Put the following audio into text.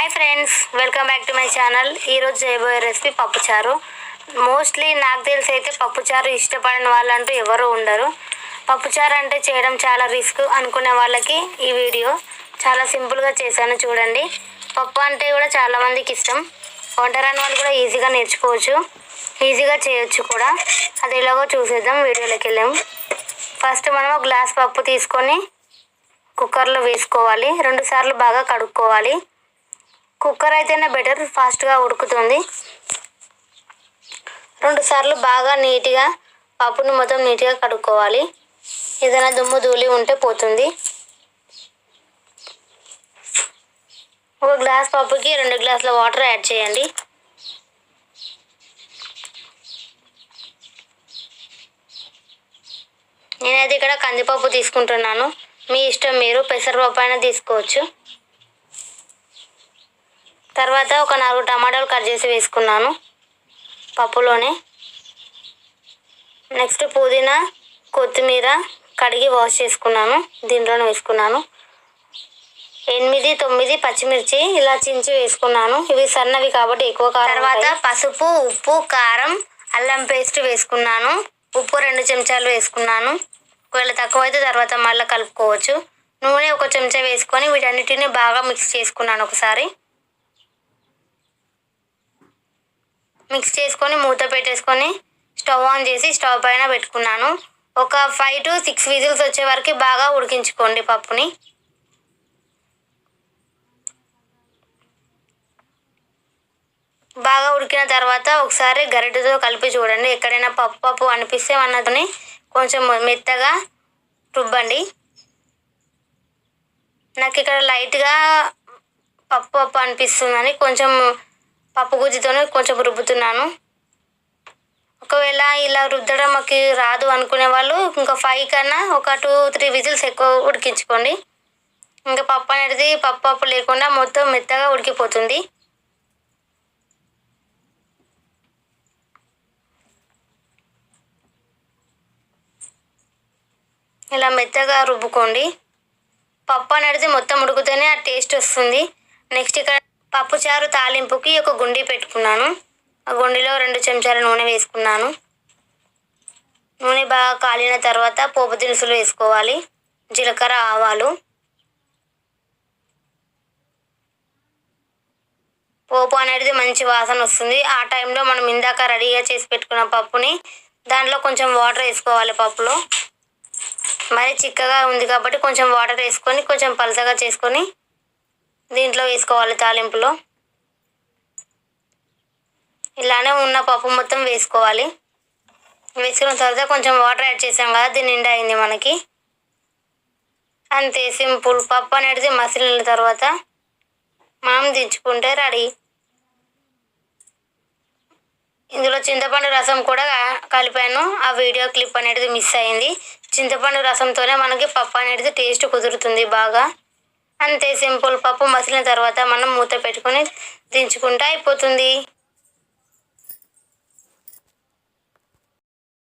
Hi friends welcome back to my channel ఈరోజు చేయబోయే recipe పప్పుచారు. మోస్ట్లీ నాకు తెలిసి అయితే పప్పుచారు ఇష్టపడిన వాళ్ళంటూ ఎవరు ఉండరు. పప్పుచారు అంటే చేయడం చాలా రిస్క్ అనుకునే వాళ్ళకి ఈ వీడియో చాలా సింపుల్గా చేశాను చూడండి. పప్పు అంటే కూడా చాలా మందికి ఇష్టం. వంట రాని వాళ్ళు కూడా ఈజీగా నేర్చుకోవచ్చు. ఈజీగా చేయొచ్చు కూడా. అది ఎలాగో చూసేద్దాం వీడియోలోకి వెళ్ళాము. ఫస్ట్ మనం గ్లాస్ పప్పు తీసుకొని కుక్కర్లో వేసుకోవాలి. రెండుసార్లు బాగా కడుక్కోవాలి. కుక్కర్ అయితేనే బెటర్ ఫాస్ట్గా ఉడుకుతుంది. రెండు సార్లు బాగా నీట్గా పప్పును మొత్తం నీట్గా కడుక్కోవాలి. ఏదైనా దుమ్ము ధూళి ఉంటే పోతుంది. ఒక గ్లాస్ పప్పుకి రెండు గ్లాసుల వాటర్ యాడ్ చేయండి. నేనైతే ఇక్కడ కందిపప్పు తీసుకుంటున్నాను. మీ ఇష్టం మీరు పెసరపప్పు అయినా తీసుకోవచ్చు. తర్వాత ఒక నాలుగు టమాటాలు కట్ చేసి వేసుకున్నాను పప్పులోనే. నెక్స్ట్ పుదీనా కొత్తిమీర కడిగి వాష్ చేసుకున్నాను దీంట్లోనే వేసుకున్నాను. ఎనిమిది తొమ్మిది పచ్చిమిర్చి ఇలా చించి వేసుకున్నాను. ఇవి సన్నవి కాబట్టి ఎక్కువ కారం తర్వాత పసుపు ఉప్పు కారం అల్లం పేస్ట్ వేసుకున్నాను. ఉప్పు రెండు చెంచాలు వేసుకున్నాను. ఒకవేళ తక్కువ అయితే తర్వాత మళ్ళీ కలుపుకోవచ్చు. నూనె ఒక చెంచా వేసుకొని వీటన్నిటిని బాగా మిక్స్ చేసుకున్నాను ఒకసారి. మిక్స్ చేసుకొని మూత పెట్టేసుకొని స్టవ్ ఆన్ చేసి స్టవ్ పైన పెట్టుకున్నాను. ఒక ఫైవ్ టు సిక్స్ విజిల్స్ వచ్చే వరకు బాగా ఉడికించుకోండి పప్పుని. బాగా ఉడికిన తర్వాత ఒకసారి గరిటెతో కలిపి చూడండి. ఎక్కడైనా పప్పు పప్పు అనిపిస్తే అన్నదని కొంచెం మెత్తగా రుబ్బండి. నాకు ఇక్కడ లైట్గా పప్పు పప్పు అనిపిస్తుందని కొంచెం పప్పు గుజ్జుతోనే కొంచెం రుబ్బుతున్నాను. ఒకవేళ ఇలా రుద్దడం మాకు రాదు అనుకునే వాళ్ళు ఇంకా ఫైవ్ కన్నా ఒక టూ త్రీ విజిల్స్ ఎక్కువ ఉడికించుకోండి. ఇంకా పప్పు అనేది పప్పు పప్పు లేకుండా మొత్తం మెత్తగా ఉడికిపోతుంది. ఇలా మెత్తగా రుబ్బుకోండి. పప్పు అనేది మొత్తం ఉడికితేనే ఆ టేస్ట్ వస్తుంది. నెక్స్ట్ ఇక్కడ పప్పుచారు తాలింపుకి ఒక గుండి పెట్టుకున్నాను. ఆ గుండిలో రెండు చెంచాల నూనె వేసుకున్నాను. నూనె బాగా కాలిన తర్వాత పోపు దినుసులు వేసుకోవాలి. జీలకర్ర ఆవాలు. పోపు అనేది మంచి వాసన వస్తుంది. ఆ టైంలో మనం ఇందాక రెడీగా చేసి పెట్టుకున్న పప్పుని దాంట్లో కొంచెం వాటర్ వేసుకోవాలి పప్పులో. మరి చిక్కగా ఉంది కాబట్టి కొంచెం వాటర్ వేసుకొని కొంచెం పలసగా చేసుకొని దీంట్లో వేసుకోవాలి తాలింపులో. ఇలానే ఉన్న పప్పు మొత్తం వేసుకోవాలి. వేసుకున్న తర్వాత కొంచెం వాటర్ యాడ్ చేసాం కదా దీని నిండా అయింది మనకి. అంతే సింపుల్. పప్పు అనేది మసిలిన తర్వాత మనం దించుకుంటే రెడీ. ఇందులో చింతపండు రసం కూడా కలిపాను. ఆ వీడియో క్లిప్ అనేది మిస్ అయింది. చింతపండు రసంతోనే మనకి పప్పు అనేది టేస్ట్ కుదురుతుంది బాగా. అంతే సింపుల్. పప్పు మసిలిన తర్వాత మనం మూత పెట్టుకుని దించుకుంటే అయిపోతుంది.